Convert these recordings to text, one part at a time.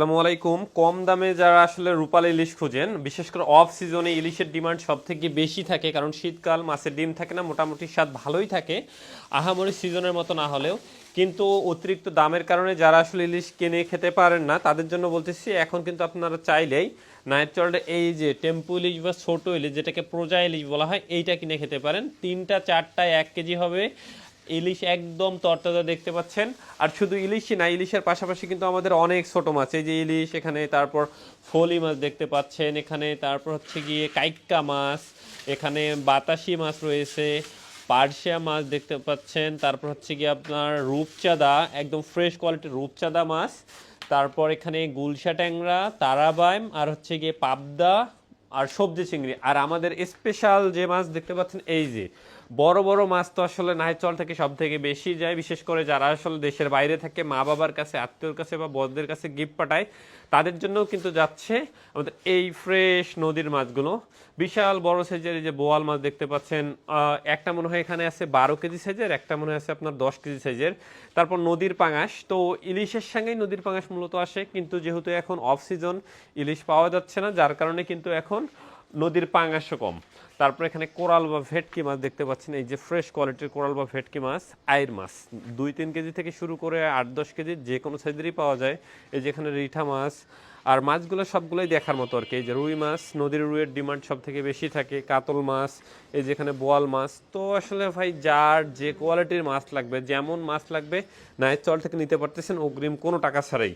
আসসালামু আলাইকুম। কম দামে যারা আসলে রূপাল ইলিশ খুঁজেন, বিশেষ করে অফ সিজনে ইলিশের ডিমান্ড সব থেকে বেশি থাকে, কারণ শীতকাল, মাছের ডিম থাকে না, মোটামুটি স্বাদ ভালোই থাকে, আহামরি সিজনের মতো না হলেও। কিন্তু অতিরিক্ত দামের কারণে যারা আসলে ইলিশ কিনে খেতে পারেন না, তাদের জন্য বলতেছি, এখন কিন্তু আপনারা চাইলেই নাইট চলটা এই যে টেম্পু ইলিশ বা ছোট ইলিশ, যেটাকে প্রজা ইলিশ বলা হয়, এইটা কিনে খেতে পারেন। তিনটা চারটা এক কেজি হবে। ইলিশ একদম তরতাজা দেখতে পাচ্ছেন। আর শুধু ইলিশই না, ইলিশের পাশাপাশি কিন্তু আমাদের অনেক ছোট মাছ। এই যে ইলিশ, এখানে তারপর ফলি মাছ দেখতে পাচ্ছেন। এখানে তারপর হচ্ছে গিয়ে কাইক্কা মাছ, এখানে বাতাসি মাছ রয়েছে, পার্শিয়া মাছ দেখতে পাচ্ছেন। তারপর হচ্ছে গিয়ে আপনার রূপচাঁদা, একদম ফ্রেশ কোয়ালিটির রূপচাঁদা মাছ। তারপর এখানে গুলশা ট্যাংরা, তারাবাইম, আর হচ্ছে গিয়ে পাবদা, আর সবজি চিংড়ি। আর আমাদের স্পেশাল যে মাছ দেখতে পাচ্ছেন, এই যে বড় বড় মাছ তো আসলে নাইচল থেকে সব থেকে বেশি যায়। বিশেষ করে যারা আসলে দেশের বাইরে থাকে, মা বাবার কাছে, আত্মীয়র কাছে বা বড়দের কাছে গিফট পাঠায়, তাদের জন্যও কিন্তু যাচ্ছে আমাদের এই ফ্রেশ নদীর মাছগুলো। বিশাল বড় সাইজের এই যে বোয়াল মাছ দেখতে পাচ্ছেন একটা মনে হয় এখানে আছে বারো কেজি সাইজের, একটা মনে হয় আছে আপনার দশ কেজি সাইজের। তারপর নদীর পাঙাশ, তো ইলিশের সঙ্গেই নদীর পাঙাশ মূলত আসে, কিন্তু যেহেতু এখন অফ সিজন ইলিশ পাওয়া যাচ্ছে না, যার কারণে কিন্তু এখন নদীর পাঙাশও কম। তারপর এখানে কোরাল বা ভেটকি মাছ দেখতে পাচ্ছেন। এই যে ফ্রেশ কোয়ালিটির কোরাল বা ভেটকি মাছ আয়ের মাছ। দুই তিন কেজি থেকে শুরু করে আট দশ কেজি যে কোনো সাইজেরই পাওয়া যায়। এই যে এখানে রিঠা মাছ। আর মাছগুলো সবগুলোই দেখার মতো আর কি। এই যে রুই মাছ, নদীর রুইয়ের ডিমান্ড সব থেকে বেশি থাকে। কাতল মাছ, এই যে এখানে বোয়াল মাছ। তো আসলে ভাই, যার যে কোয়ালিটির মাছ লাগবে, যেমন মাছ লাগবে নায়ের চল থেকে নিতে পারতেছেন অগ্রিম কোনো টাকা ছাড়াই।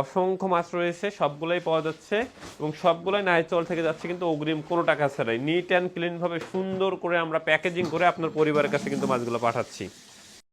অসংখ্য মাছ রয়েছে, সবগুলোই পাওয়া যাচ্ছে এবং সবগুলোই নাইচল থেকে যাচ্ছে, কিন্তু অগ্রিম কোনো টাকা ছাড়াই নিট অ্যান্ড ক্লিনভাবে সুন্দর করে আমরা প্যাকেজিং করে আপনার পরিবারের কাছে কিন্তু মাছগুলো পাঠাচ্ছি।